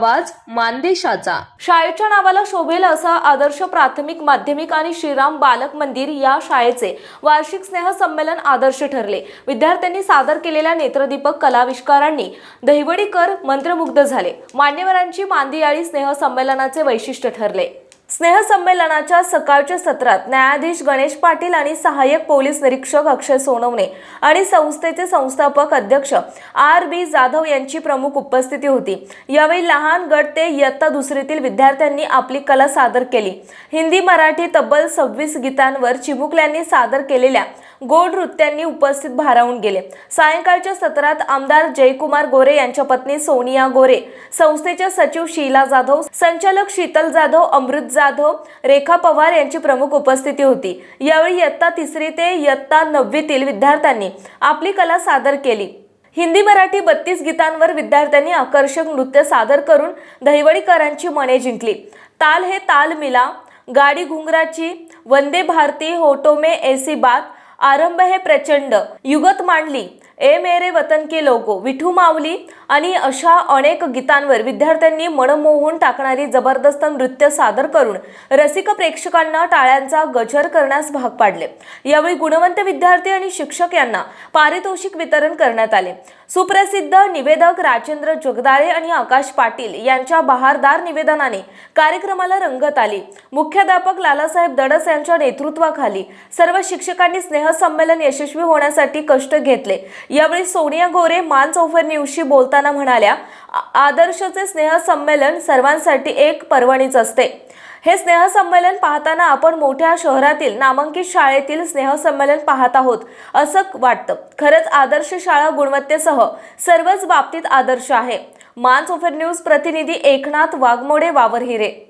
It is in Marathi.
आवाज मानदेशाचा. शाळेच्या नावाला शोभेल असा आदर्श प्राथमिक माध्यमिक आणि श्रीराम बालक मंदिर या शाळेचे वार्षिक स्नेह संमेलन आदर्श ठरले. विद्यार्थ्यांनी सादर केलेल्या नेत्रदीपक कलाविष्कारांनी दहिवडीकर मंत्रमुग्ध झाले. मान्यवरांची मांदियाळी स्नेह संमेलनाचे वैशिष्ट्य ठरले. स्नेहसंमेलनाच्या सकाळच्या सत्रात न्यायाधीश गणेश पाटील आणि सहाय्यक पोलीस निरीक्षक अक्षय सोनवणे आणि संस्थेचे संस्थापक अध्यक्ष आर बी जाधव यांची प्रमुख उपस्थिती होती. यावेळी लहान गट ते इयत्ता दुसरीतील विद्यार्थ्यांनी आपली कला सादर केली. हिंदी मराठी तब्बल सव्वीस गीतांवर चिमुकल्यांनी सादर केलेल्या गोड नृत्यांनी उपस्थित भारावून गेले. सायंकाळच्या सत्रात आमदार जयकुमार गोरे यांच्या पत्नी सोनिया गोरे संस्थेच्या सचिव शीला जाधव संचालक शीतल जाधव अमृत जाधव रेखा पवार यांची प्रमुख उपस्थिती होती. यावेळी इयत्ता तिसरी ते इयत्ता नववीतील विद्यार्थ्यांनी आपली कला सादर केली. हिंदी मराठी बत्तीस गीतांवर विद्यार्थ्यांनी आकर्षक नृत्य सादर करून दहिवडीकरांची मने जिंकली. ताल हे ताल मिला गाडी घुंगराची वंदे भारती होटो में ऐसी बात आरंभ हे प्रचंड. युगत मांडली. ए मेरे वतन के लोगो विठू माऊली आणि अशा अनेक गीतांवर विद्यार्थ्यांनी मनमोहून टाकणारी जबरदस्त नृत्य सादर करून रसिक प्रेक्षकांना टाळ्यांचा गजर करण्यास भाग पाडले. यावेळी गुणवंत विद्यार्थी आणि शिक्षक यांना पारितोषिक वितरण करण्यात आले. सुप्रसिद्ध निवेदक राजेंद्र जगदाळे आणि आकाश पाटील यांच्या बहारदार निवेदनाने कार्यक्रमाला रंगत आली. मुख्याध्यापक लालासाहेब दडस यांच्या नेतृत्वाखाली सर्व शिक्षकांनी स्नेहसंमेलन यशस्वी होण्यासाठी कष्ट घेतले. यावेळी सोनिया गोरे मान चौफर न्यूजशी बोलताना म्हणाल्या आदर्शचे स्नेहसंमेलन सर्वांसाठी एक पर्वणीच असते. हे स्नेहसंमेलन पाहताना आपण मोठ्या शहरातील नामांकित शाळेतील स्नेहसंमेलन पाहत आहोत असं वाटतं. खरंच आदर्श शाळा गुणवत्तेसह सर्वच बाबतीत आदर्श आहे. मान सोफर न्यूज प्रतिनिधी एकनाथ वाघमोडे वावरहिरे.